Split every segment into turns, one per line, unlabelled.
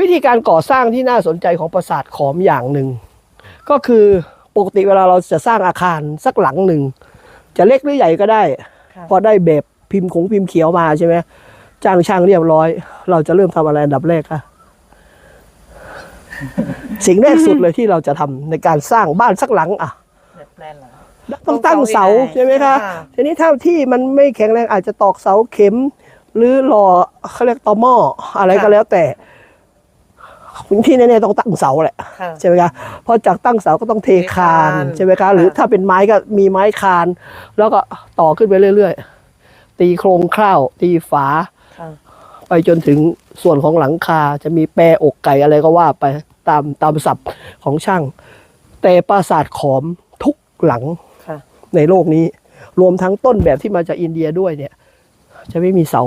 วิธีการก่อสร้างที่น่าสนใจของปราสาทขอมอย่างหนึ่ง ก็คือปกติเวลาเราจะสร้างอาคารสักหลังหนึ่ง จะเล็กหรือใหญ่ก็ได้
ค่ะ
พอได้แบบพิมพ์ของพิมพ์เขียวมาใช่ไหมจ้างช่างเรียบร้อย เราจะเริ่มทำอะไรอันดับแรกคะสิ่งแรกสุดเลยที่เราจะทำในการสร้างบ้านสักหลังอะ
แบบแปลนเหรอ
ต้องตั้งเสา
ต้องเสา
ใช่ไหมคะ
ค่ะ
ทีนี้ถ้าที่มันไม่แข็งแรงอาจจะตอกเสาเข็ม หรือหล่อเขาเรียกตอหม้ออะไรก็แล้วแต่ ที่แน่ๆต้องตั้งเสาแหละ
ค่ะ
ใช่ไหมคะพอจากตั้งเสาก็ต้องเทคาน
เทคาน
ใช่ไหมคะหรือถ้าเป็นไม้ก็มีไม้คาน แล้วก็ต่อขึ้นไปเรื่อยๆ ตีโครงข้าวตีฝา
ค่ะ
ไปจนถึงส่วนของหลังคาจะมีแปรอกไก่อะไรก็ว่าไปตามตามศัพท์ของช่าง แต่ปราสาทขอมทุกหลัง
ค่ะ
ในโลกนี้ รวมทั้งต้นแบบที่มาจากอินเดียด้วยเนี่ย จะไม่มีเสา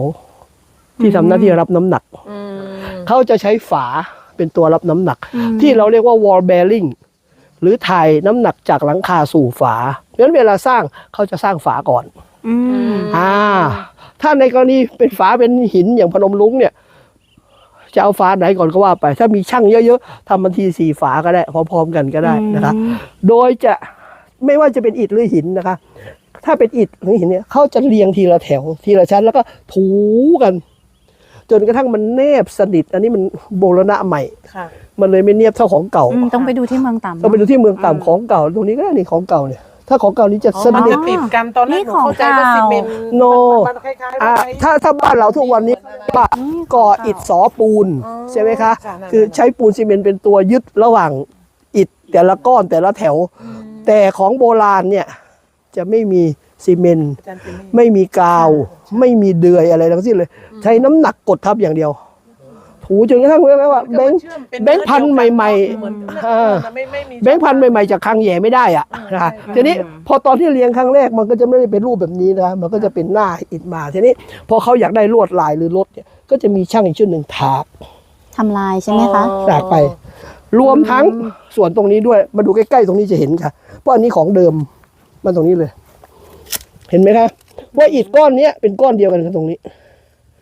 ที่ทำหน้าที่รับน้ำหนัก
อืม
เขาจะใช้ฝา เป็นตัวรับน้ำหนัก ที่เราเรียกว่า wall bearing หรือถ่ายน้ำหนักจากหลังคาสู่ฝาเพราะฉะนั้นเวลาสร้างเขาจะสร้างฝาก่อน
อืม
อ่า ถ้าในกรณีเป็นฝาเป็นหินอย่างพนมรุ้งเนี่ย จะเอาฝาไหนก่อนก็ว่าไป ถ้ามีช่างเยอะๆทำบันทีสี่ฝาก็ได้ พร้อมๆกันก็ได้นะคะ โดยจะไม่ว่าจะเป็นอิฐหรือหินนะคะ ถ้าเป็นอิฐหรือหินเนี่ยเขาจะเรียงทีละแถวทีละชั้นแล้วก็ถูกัน จนกระทั่งมันแนบสนิท อันนี้มันโบราณะใหม่
ค่ะ
มันเลยไม่เนียบเท่าของเก่า
อืมต้องไปดูที่เมืองต่ำ
เราไปดูที่เมืองต่ำของเก่า ตรงนี้ก็ได้นี่ของเก่าเนี่ย ถ้าของเก่านี้จะ
อ๋อ
ส
มัน
นิท
จะติดกันตอนแรกหนูเข้าใจว่าซีเมนต์
โน
มันคล้ายๆ
อ่า
ไม้
ถ้าถ้าบ้านเราทุกวันนี้บ้านก่ออิฐสอปูน
อ๋อ
ใช่ไหมคะ
ค่ะนั่นๆ
คือใช้ปูนซีเมนต์เป็นตัวยึดระหว่างอิฐแต่ละก้อนแต่ละแถว แต่ของโบราณเนี่ยจะไม่มี ซีเมนต์
อาจารย์เป็นไม่
ไม่มีกาว ไม่มีเดือยอะไรทั้งสิ้นเลย ใช้น้ำหนักกดทับอย่างเดียว ถูจนกระทั่งเรียกว่าแบงค์แบงค์พันธุ์ใหม่ๆ
เหมือน
อ่า
ไม่ไม่มี
แบงค์พันธุ์ใหม่ๆจากคลังแหย่ไม่ได้อะนะคะ
ใช่
ทีนี้พอตอนที่เรียงครั้งแรกมันก็จะไม่ได้เป็นรูปแบบนี้นะมันก็จะเป็นหน้าอิฐมาทีนี้ พอเขาอยากได้ลวดลายหรือรถเนี่ยก็จะมีช่างอีกชื่อหนึ่งถาก
ทำลายใช่ไหมคะ
ถากไป รวมทั้งส่วนตรงนี้ด้วยมาดูใกล้ๆตรงนี้จะเห็นค่ะเพราะอันนี้ของเดิมมันตรงนี้เลย เห็นไหมคะว่าอิฐก้อนเนี้ยเป็นก้อนเดียวกันกับตรงนี้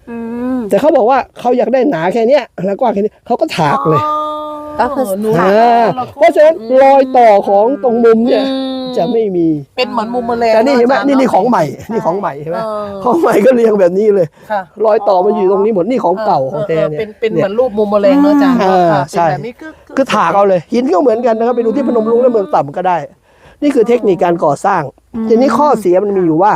อืม
แต่เขาบอกว่าเขาอยากได้หนาแค่เนี้ยแล้วกว้างแค่นี้เขาก็ถากเลย
ก็คือ
หนู
อ่าเพราะฉะนั้นรอยต่อของตรงมุมเนี่ย จะไม่มี
เป็นเหมือนมุมแมลง
แต่นี่เห็นไหม
อาจารย์
นี่นี่
เาะ
ของใหม่นี่ของใหม่ใช่ไหม
เออ
ของใหม่ก็เรียงแบบนี้เลย
ค่ะ
รอยต่อมันอยู่ตรงนี้หมดนี่ของเก่าของแท้
เออ
เนี่ย
เป็นเป็นเห
ย
มือนรูปมุมแมลงเนอะอาจารย์
เออ
ค่ะ
ใช่
เป็นแบบนี้คือ
คือถากเอาเลยหินก็เหมือนกันนะครับไปดูที่พนมรุ้งและเมืองต่ำก็ได้ นี่คือเทคนิคการก่อสร้าง ทีนี้ข้อเสียมันมีอยู่ว่า